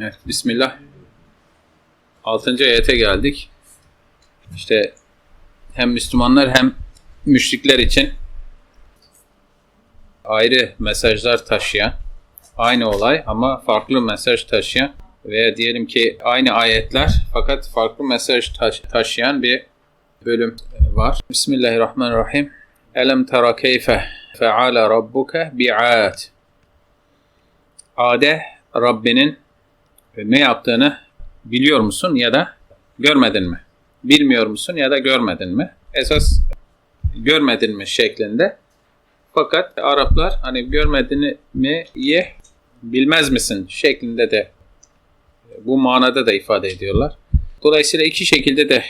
Evet, Bismillah. 6. ayete geldik. İşte hem Müslümanlar hem müşrikler için ayrı mesajlar taşıyan, aynı olay ama farklı mesaj taşıyan veya diyelim ki aynı ayetler fakat farklı mesaj taş- taşıyan bir bölüm var. Bismillahirrahmanirrahim. Elem tera keyfe feala rabbuke bi'ad. Ade Rabbinin ne yaptığını biliyor musun ya da görmedin mi? Bilmiyor musun ya da görmedin mi? Esas görmedin mi şeklinde. Fakat Araplar hani görmedin mi ye bilmez misin şeklinde de bu manada da ifade ediyorlar. Dolayısıyla iki şekilde de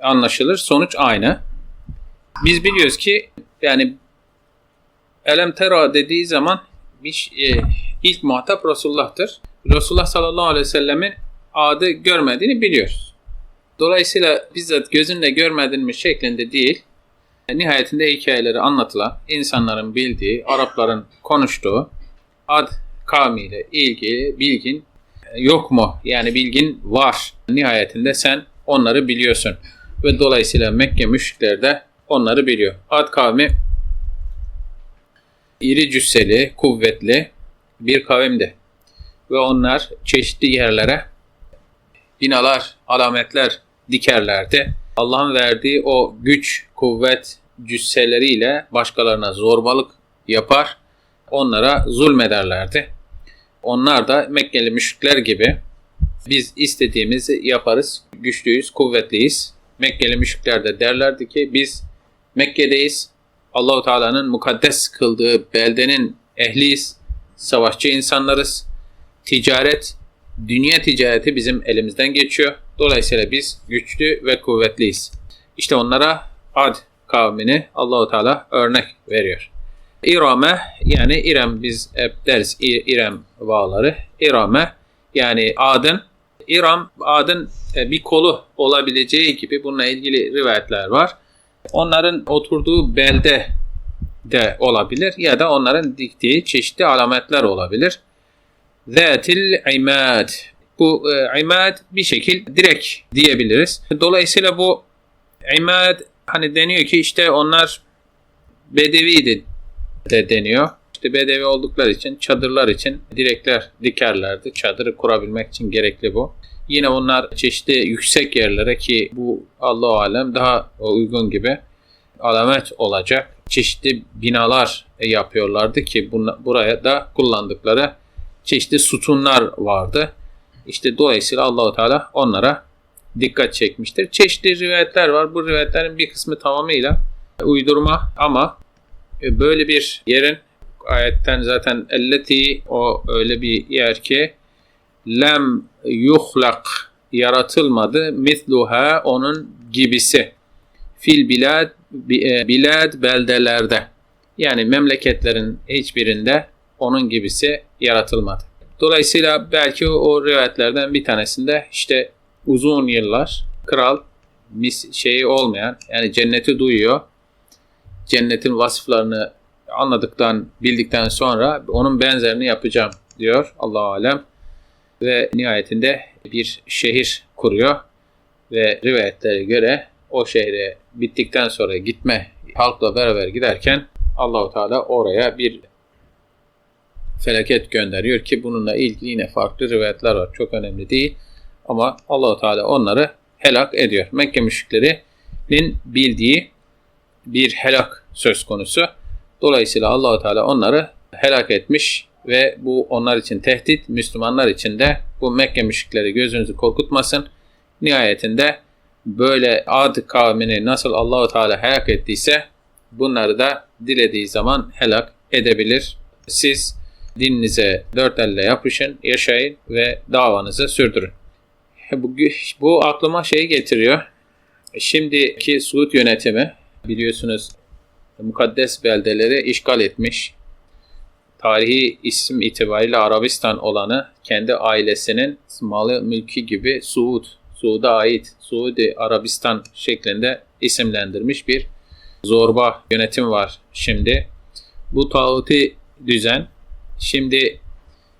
anlaşılır. Sonuç aynı. Biz biliyoruz ki yani elem tera dediği zaman bir, e, ilk muhatap Resulullah'tır. Resulullah sallallahu aleyhi ve sellemin adı görmediğini biliyoruz. Dolayısıyla bizzat gözünle görmedin mi şeklinde değil, nihayetinde hikayeleri anlatılan, insanların bildiği, Arapların konuştuğu ad kavmiyle ilgili bilgin yok mu? Yani bilgin var. Nihayetinde sen onları biliyorsun. Ve dolayısıyla Mekke müşrikleri de onları biliyor. Ad kavmi iri cüsseli, kuvvetli bir kavimdi. Ve onlar çeşitli yerlere binalar, alametler dikerlerdi. Allah'ın verdiği o güç, kuvvet cüsseleriyle başkalarına zorbalık yapar, onlara zulmederlerdi. Onlar da Mekkeli müşrikler gibi biz istediğimizi yaparız, güçlüyüz, kuvvetliyiz. Mekkeli müşrikler de derlerdi ki biz Mekke'deyiz, Allahu Teala'nın mukaddes kıldığı beldenin ehliyiz, savaşçı insanlarız. Ticaret, dünya ticareti bizim elimizden geçiyor. Dolayısıyla biz güçlü ve kuvvetliyiz. İşte onlara Ad kavmini Allahu Teala örnek veriyor. İrame yani İrem biz hep deriz İrem bağları. İrame yani Ad'ın İram Ad'ın e, bir kolu olabileceği gibi bununla ilgili rivayetler var. Onların oturduğu belde de olabilir ya da onların diktiği çeşitli alametler olabilir. Zatil imad. Bu e, imad bir şekil direkt diyebiliriz. Dolayısıyla bu imad hani deniyor ki işte onlar bedeviydi de deniyor. İşte bedevi oldukları için çadırlar için direkler dikerlerdi. Çadırı kurabilmek için gerekli bu. Yine onlar çeşitli yüksek yerlere ki bu Allah alem daha uygun gibi alamet olacak çeşitli binalar yapıyorlardı ki buraya da kullandıkları çeşitli sütunlar vardı. İşte dolayısıyla Allahu Teala onlara dikkat çekmiştir. Çeşitli rivayetler var. Bu rivayetlerin bir kısmı tamamıyla uydurma ama e, böyle bir yerin ayetten zaten elleti o öyle bir yer ki lem yuhlak yaratılmadı misluha onun gibisi fil bilad bi- e, bilad beldelerde yani memleketlerin hiçbirinde onun gibisi yaratılmadı. Dolayısıyla belki o rivayetlerden bir tanesinde işte uzun yıllar kral mis şeyi olmayan yani cenneti duyuyor. Cennetin vasıflarını anladıktan, bildikten sonra onun benzerini yapacağım diyor Allah alem ve nihayetinde bir şehir kuruyor ve rivayetlere göre o şehre bittikten sonra gitme halkla beraber giderken Allahu Teala oraya bir felaket gönderiyor ki bununla ilgili yine farklı rivayetler var. Çok önemli değil. Ama Allahu Teala onları helak ediyor. Mekke müşriklerinin bildiği bir helak söz konusu. Dolayısıyla Allahu Teala onları helak etmiş ve bu onlar için tehdit, Müslümanlar için de bu Mekke müşrikleri gözünüzü korkutmasın. Nihayetinde böyle Ad kavmini nasıl Allahu Teala helak ettiyse bunları da dilediği zaman helak edebilir. Siz dininize dört elle yapışın, yaşayın ve davanızı sürdürün. Bu, bu aklıma şey getiriyor. Şimdiki Suud yönetimi biliyorsunuz mukaddes beldeleri işgal etmiş. Tarihi isim itibariyle Arabistan olanı kendi ailesinin malı mülki gibi Suud, Suud'a ait Suudi Arabistan şeklinde isimlendirmiş bir zorba yönetim var şimdi. Bu tağuti düzen şimdi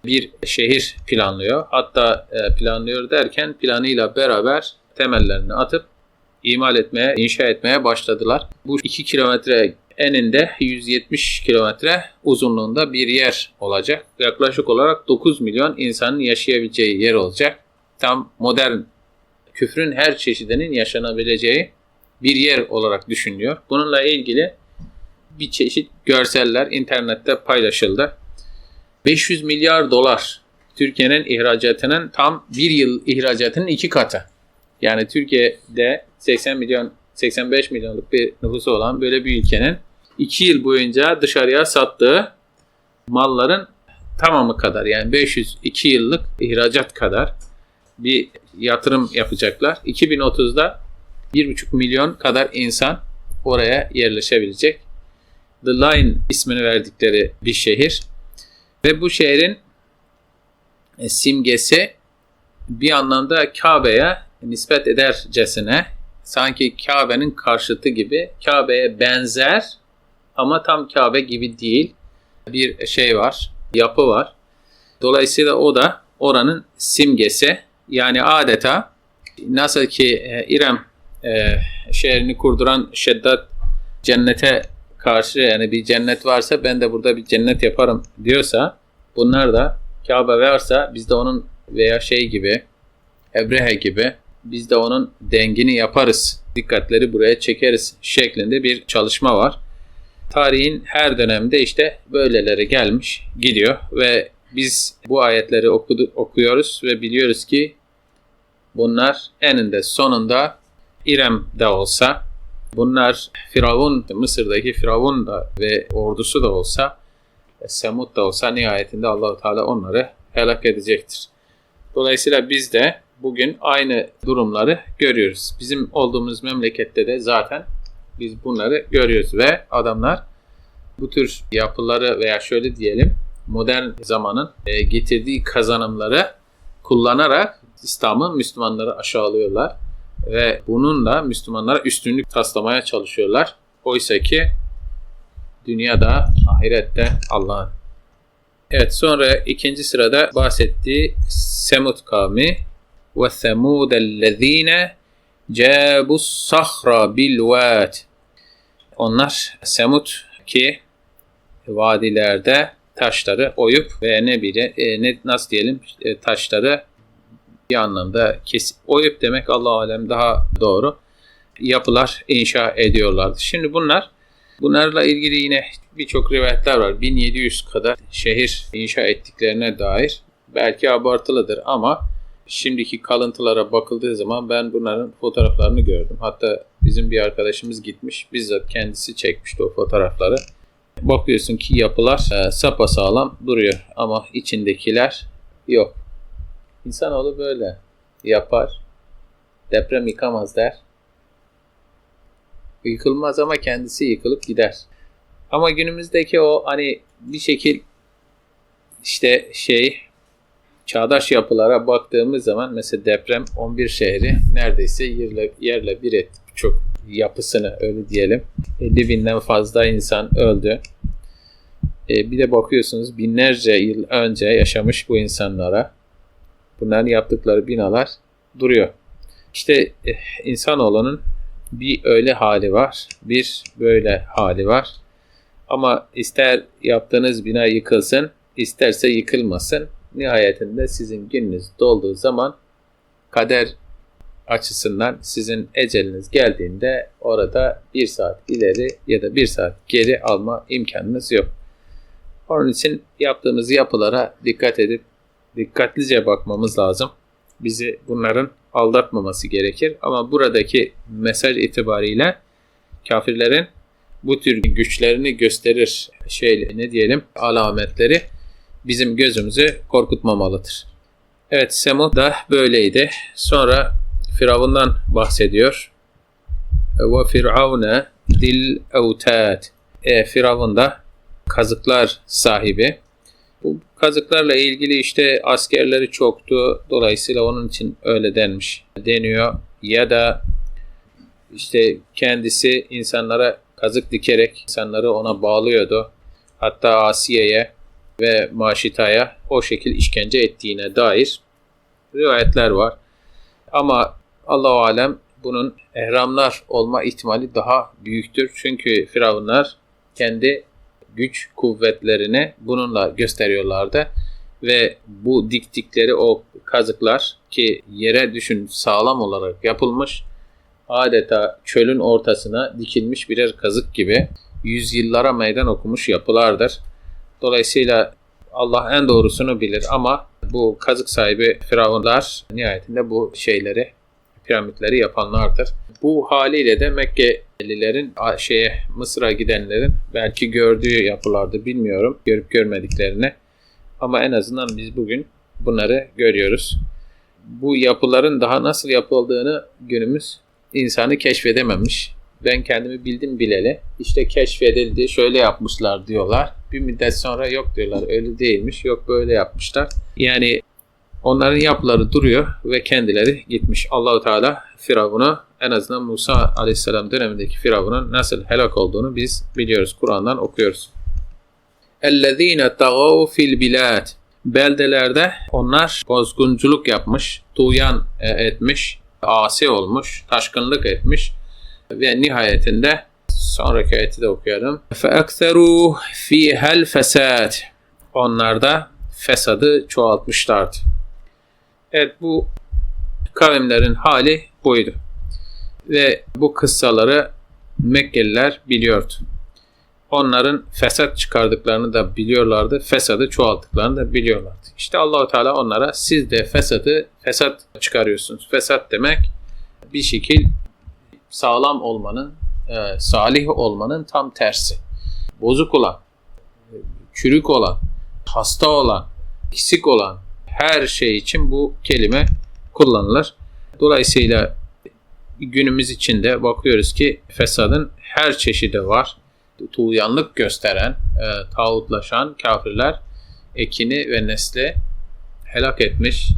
bir şehir planlıyor. Hatta e, planlıyor derken planıyla beraber temellerini atıp imal etmeye, inşa etmeye başladılar. Bu 2 kilometre eninde 170 kilometre uzunluğunda bir yer olacak. Yaklaşık olarak 9 milyon insanın yaşayabileceği yer olacak. Tam modern küfrün her çeşidinin yaşanabileceği bir yer olarak düşünülüyor. Bununla ilgili bir çeşit görseller internette paylaşıldı. 500 milyar dolar Türkiye'nin ihracatının tam bir yıl ihracatının iki katı. Yani Türkiye'de 80 milyon 85 milyonluk bir nüfusu olan böyle bir ülkenin 2 yıl boyunca dışarıya sattığı malların tamamı kadar yani 502 yıllık ihracat kadar bir yatırım yapacaklar. 2030'da 1,5 milyon kadar insan oraya yerleşebilecek. The Line ismini verdikleri bir şehir. Ve bu şehrin e, simgesi bir anlamda Kabe'ye nispet edercesine sanki Kabe'nin karşıtı gibi Kabe'ye benzer ama tam Kabe gibi değil bir şey var, yapı var. Dolayısıyla o da oranın simgesi. Yani adeta nasıl ki e, İrem e, şehrini kurduran Şeddat cennete karşı yani bir cennet varsa ben de burada bir cennet yaparım diyorsa bunlar da Kabe varsa biz de onun veya şey gibi Ebrehe gibi biz de onun dengini yaparız. Dikkatleri buraya çekeriz şeklinde bir çalışma var. Tarihin her dönemde işte böyleleri gelmiş gidiyor ve biz bu ayetleri okudu, okuyoruz ve biliyoruz ki bunlar eninde sonunda İrem'de olsa bunlar Firavun, Mısır'daki Firavun da ve ordusu da olsa Semud da olsa nihayetinde Allahu Teala onları helak edecektir. Dolayısıyla biz de bugün aynı durumları görüyoruz. Bizim olduğumuz memlekette de zaten biz bunları görüyoruz ve adamlar bu tür yapıları veya şöyle diyelim modern zamanın e, getirdiği kazanımları kullanarak İslam'ı Müslümanları aşağılıyorlar ve bununla Müslümanlara üstünlük taslamaya çalışıyorlar. Oysa ki dünyada, ahirette Allah'ın. Evet sonra ikinci sırada bahsettiği Semud kavmi ve semudellezine cabus sahra bil vat. Onlar Semud ki vadilerde taşları oyup ve ne bile e, ne nasıl diyelim e, taşları bir anlamda kes oyup demek Allah alem daha doğru yapılar inşa ediyorlardı. Şimdi bunlar bunlarla ilgili yine birçok rivayetler var. 1700 kadar şehir inşa ettiklerine dair. Belki abartılıdır ama şimdiki kalıntılara bakıldığı zaman ben bunların fotoğraflarını gördüm. Hatta bizim bir arkadaşımız gitmiş. Bizzat kendisi çekmişti o fotoğrafları. Bakıyorsun ki yapılar e, sapasağlam duruyor ama içindekiler yok. İnsanoğlu böyle yapar. Deprem yıkamaz der. Yıkılmaz ama kendisi yıkılıp gider. Ama günümüzdeki o hani bir şekil işte şey çağdaş yapılara baktığımız zaman mesela deprem 11 şehri neredeyse yerle, yerle bir etti. Çok yapısını öyle diyelim. 50 binden fazla insan öldü. E, bir de bakıyorsunuz binlerce yıl önce yaşamış bu insanlara bunların yaptıkları binalar duruyor. İşte eh, insanoğlunun bir öyle hali var, bir böyle hali var. Ama ister yaptığınız bina yıkılsın, isterse yıkılmasın. Nihayetinde sizin gününüz dolduğu zaman kader açısından sizin eceliniz geldiğinde orada bir saat ileri ya da bir saat geri alma imkanınız yok. Onun için yaptığımız yapılara dikkat edip dikkatlice bakmamız lazım. Bizi bunların aldatmaması gerekir. Ama buradaki mesaj itibariyle kafirlerin bu tür güçlerini gösterir şey ne diyelim alametleri bizim gözümüzü korkutmamalıdır. Evet Semud da böyleydi. Sonra Firavun'dan bahsediyor. Ve firavune dil evtat. E, Firavun da kazıklar sahibi. Bu kazıklarla ilgili işte askerleri çoktu. Dolayısıyla onun için öyle denmiş deniyor. Ya da işte kendisi insanlara kazık dikerek insanları ona bağlıyordu. Hatta Asiye'ye ve Maşita'ya o şekil işkence ettiğine dair rivayetler var. Ama Allahu alem bunun ehramlar olma ihtimali daha büyüktür. Çünkü firavunlar kendi güç kuvvetlerini bununla gösteriyorlardı ve bu diktikleri o kazıklar ki yere düşün sağlam olarak yapılmış adeta çölün ortasına dikilmiş birer kazık gibi yüzyıllara meydan okumuş yapılardır. Dolayısıyla Allah en doğrusunu bilir ama bu kazık sahibi firavunlar nihayetinde bu şeyleri piramitleri yapanlardır. Bu haliyle de Mekkelilerin şeye Mısır'a gidenlerin belki gördüğü yapılardı bilmiyorum. Görüp görmediklerini. Ama en azından biz bugün bunları görüyoruz. Bu yapıların daha nasıl yapıldığını günümüz insanı keşfedememiş. Ben kendimi bildim bileli. İşte keşfedildi, şöyle yapmışlar diyorlar. Bir müddet sonra yok diyorlar, öyle değilmiş, yok böyle yapmışlar. Yani onların yapıları duruyor ve kendileri gitmiş. Allahu Teala Firavun'u en azından Musa Aleyhisselam dönemindeki Firavun'un nasıl helak olduğunu biz biliyoruz. Kur'an'dan okuyoruz. اَلَّذ۪ينَ تَغَوْا fil bilad Beldelerde onlar bozgunculuk yapmış, tuğyan e, etmiş, asi olmuş, taşkınlık etmiş ve nihayetinde sonraki ayeti de okuyalım. فَاَكْثَرُوا ف۪يهَا الْفَسَادِ Onlar da fesadı çoğaltmışlardı. Evet bu kavimlerin hali buydu. Ve bu kıssaları Mekkeliler biliyordu. Onların fesat çıkardıklarını da biliyorlardı. Fesadı çoğalttıklarını da biliyorlardı. İşte Allahu Teala onlara siz de fesadı fesat çıkarıyorsunuz. Fesat demek bir şekil sağlam olmanın, e, salih olmanın tam tersi. Bozuk olan, çürük olan, hasta olan, eksik olan her şey için bu kelime kullanılır. Dolayısıyla günümüz içinde bakıyoruz ki fesadın her çeşidi var. Tuğyanlık gösteren, e, tağutlaşan kafirler ekini ve nesli helak etmiş.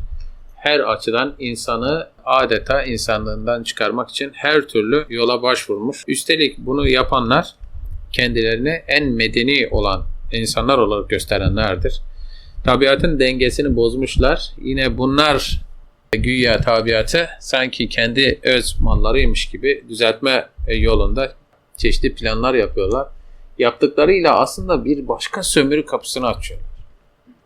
Her açıdan insanı adeta insanlığından çıkarmak için her türlü yola başvurmuş. Üstelik bunu yapanlar kendilerini en medeni olan insanlar olarak gösterenlerdir. Tabiatın dengesini bozmuşlar. Yine bunlar güya tabiatı sanki kendi öz mallarıymış gibi düzeltme yolunda çeşitli planlar yapıyorlar. Yaptıklarıyla aslında bir başka sömürü kapısını açıyorlar.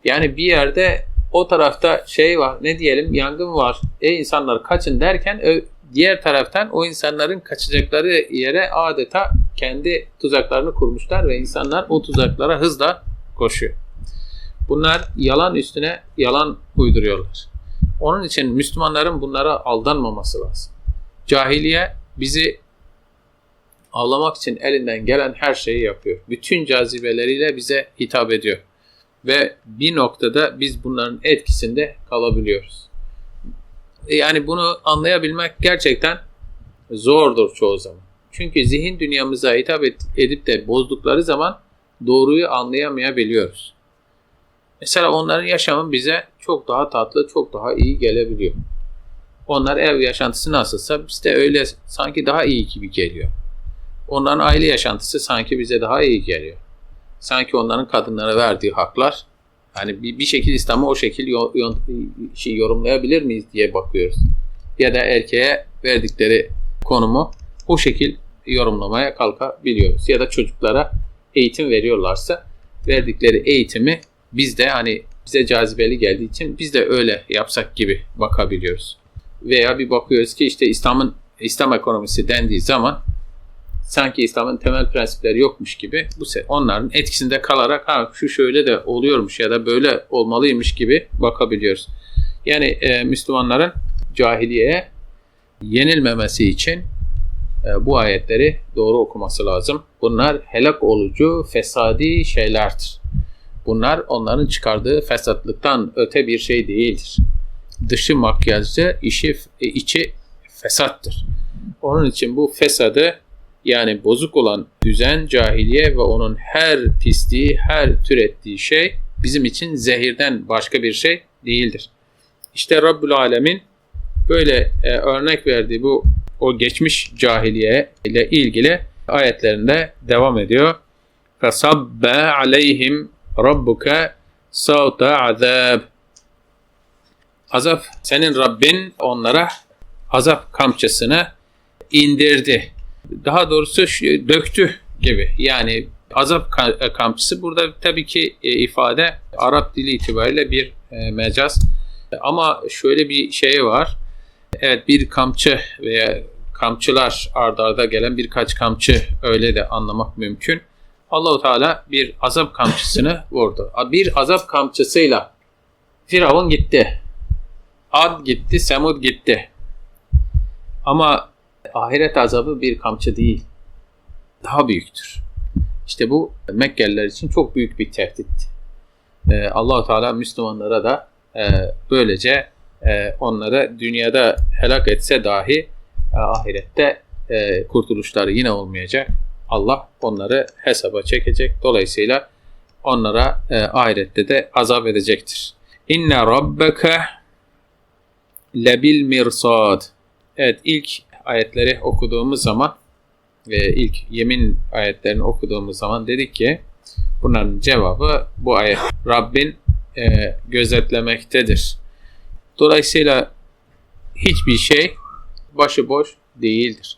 Yani bir yerde o tarafta şey var ne diyelim yangın var. E insanlar kaçın derken diğer taraftan o insanların kaçacakları yere adeta kendi tuzaklarını kurmuşlar ve insanlar o tuzaklara hızla koşuyor. Bunlar yalan üstüne yalan uyduruyorlar. Onun için Müslümanların bunlara aldanmaması lazım. Cahiliye bizi avlamak için elinden gelen her şeyi yapıyor. Bütün cazibeleriyle bize hitap ediyor. Ve bir noktada biz bunların etkisinde kalabiliyoruz. Yani bunu anlayabilmek gerçekten zordur çoğu zaman. Çünkü zihin dünyamıza hitap edip de bozdukları zaman doğruyu anlayamayabiliyoruz. Mesela onların yaşamı bize çok daha tatlı, çok daha iyi gelebiliyor. Onlar ev yaşantısı nasılsa bizde öyle sanki daha iyi gibi geliyor. Onların aile yaşantısı sanki bize daha iyi geliyor. Sanki onların kadınlara verdiği haklar hani bir, bir şekilde İslam'ı o şekil yo, yo, şey yorumlayabilir miyiz diye bakıyoruz. Ya da erkeğe verdikleri konumu o şekil yorumlamaya kalkabiliyoruz. Ya da çocuklara eğitim veriyorlarsa verdikleri eğitimi biz de hani bize cazibeli geldiği için biz de öyle yapsak gibi bakabiliyoruz. Veya bir bakıyoruz ki işte İslam'ın İslam ekonomisi dendiği zaman sanki İslam'ın temel prensipleri yokmuş gibi bu onların etkisinde kalarak ha şu şöyle de oluyormuş ya da böyle olmalıymış gibi bakabiliyoruz. Yani e, Müslümanların cahiliyeye yenilmemesi için e, bu ayetleri doğru okuması lazım. Bunlar helak olucu, fesadi şeylerdir. Bunlar onların çıkardığı fesatlıktan öte bir şey değildir. Dışı makyajcı, işi, e, içi fesattır. Onun için bu fesadı yani bozuk olan düzen, cahiliye ve onun her pisliği, her türettiği şey bizim için zehirden başka bir şey değildir. İşte Rabbül Alemin böyle e, örnek verdiği bu o geçmiş cahiliye ile ilgili ayetlerinde devam ediyor. فَصَبَّ عَلَيْهِمْ rabbuka savta azab. Azap senin Rabbin onlara azap kamçısını indirdi. Daha doğrusu döktü gibi. Yani azap kamçısı burada tabii ki e, ifade Arap dili itibariyle bir e, mecaz. Ama şöyle bir şey var. Evet bir kamçı veya kamçılar ardarda gelen birkaç kamçı öyle de anlamak mümkün. Allahu Teala bir azap kamçısını vurdu. Bir azap kamçısıyla Firavun gitti. Ad gitti, Semud gitti. Ama ahiret azabı bir kamçı değil. Daha büyüktür. İşte bu Mekkeliler için çok büyük bir tehdit. Ee, Allahu Teala Müslümanlara da e, böylece e, onları dünyada helak etse dahi e, ahirette e, kurtuluşları yine olmayacak. Allah onları hesaba çekecek. Dolayısıyla onlara e, ahirette de azap edecektir. İnne rabbeke lebil mirsad. Evet ilk ayetleri okuduğumuz zaman ve ilk yemin ayetlerini okuduğumuz zaman dedik ki bunların cevabı bu ayet. Rabbin e, gözetlemektedir. Dolayısıyla hiçbir şey başıboş değildir.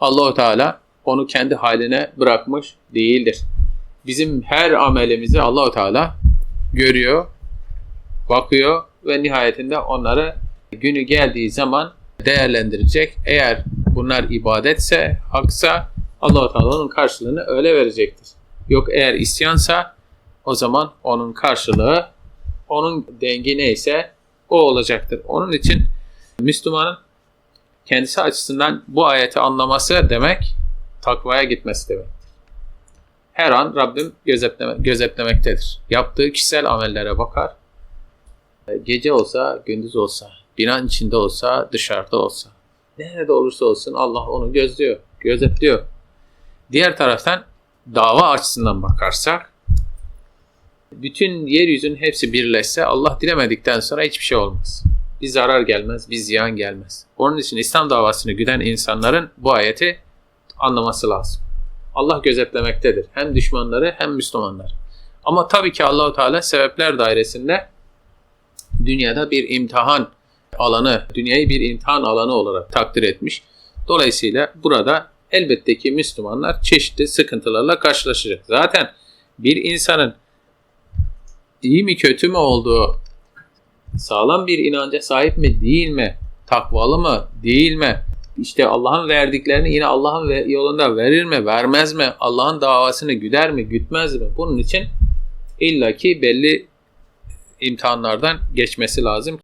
Allahu Teala onu kendi haline bırakmış değildir. Bizim her amelimizi Allahu Teala görüyor, bakıyor ve nihayetinde onları günü geldiği zaman değerlendirecek. Eğer bunlar ibadetse, haksa Allahu Teala onun karşılığını öyle verecektir. Yok eğer isyansa o zaman onun karşılığı onun dengi neyse o olacaktır. Onun için Müslümanın kendisi açısından bu ayeti anlaması demek takvaya gitmesi demek. Her an Rabbim gözetleme, gözetlemektedir. Yaptığı kişisel amellere bakar. Gece olsa, gündüz olsa, binanın içinde olsa, dışarıda olsa. Nerede olursa olsun Allah onu gözlüyor, gözetliyor. Diğer taraftan dava açısından bakarsak bütün yeryüzünün hepsi birleşse Allah dilemedikten sonra hiçbir şey olmaz. Bir zarar gelmez, bir ziyan gelmez. Onun için İslam davasını güden insanların bu ayeti anlaması lazım. Allah gözetlemektedir. Hem düşmanları hem Müslümanlar. Ama tabii ki Allahu Teala sebepler dairesinde dünyada bir imtihan alanı, dünyayı bir imtihan alanı olarak takdir etmiş. Dolayısıyla burada elbette ki Müslümanlar çeşitli sıkıntılarla karşılaşacak. Zaten bir insanın iyi mi kötü mü olduğu, sağlam bir inanca sahip mi değil mi, takvalı mı değil mi, işte Allah'ın verdiklerini yine Allah'ın yolunda verir mi, vermez mi, Allah'ın davasını güder mi, gütmez mi? Bunun için illaki belli imtihanlardan geçmesi lazım.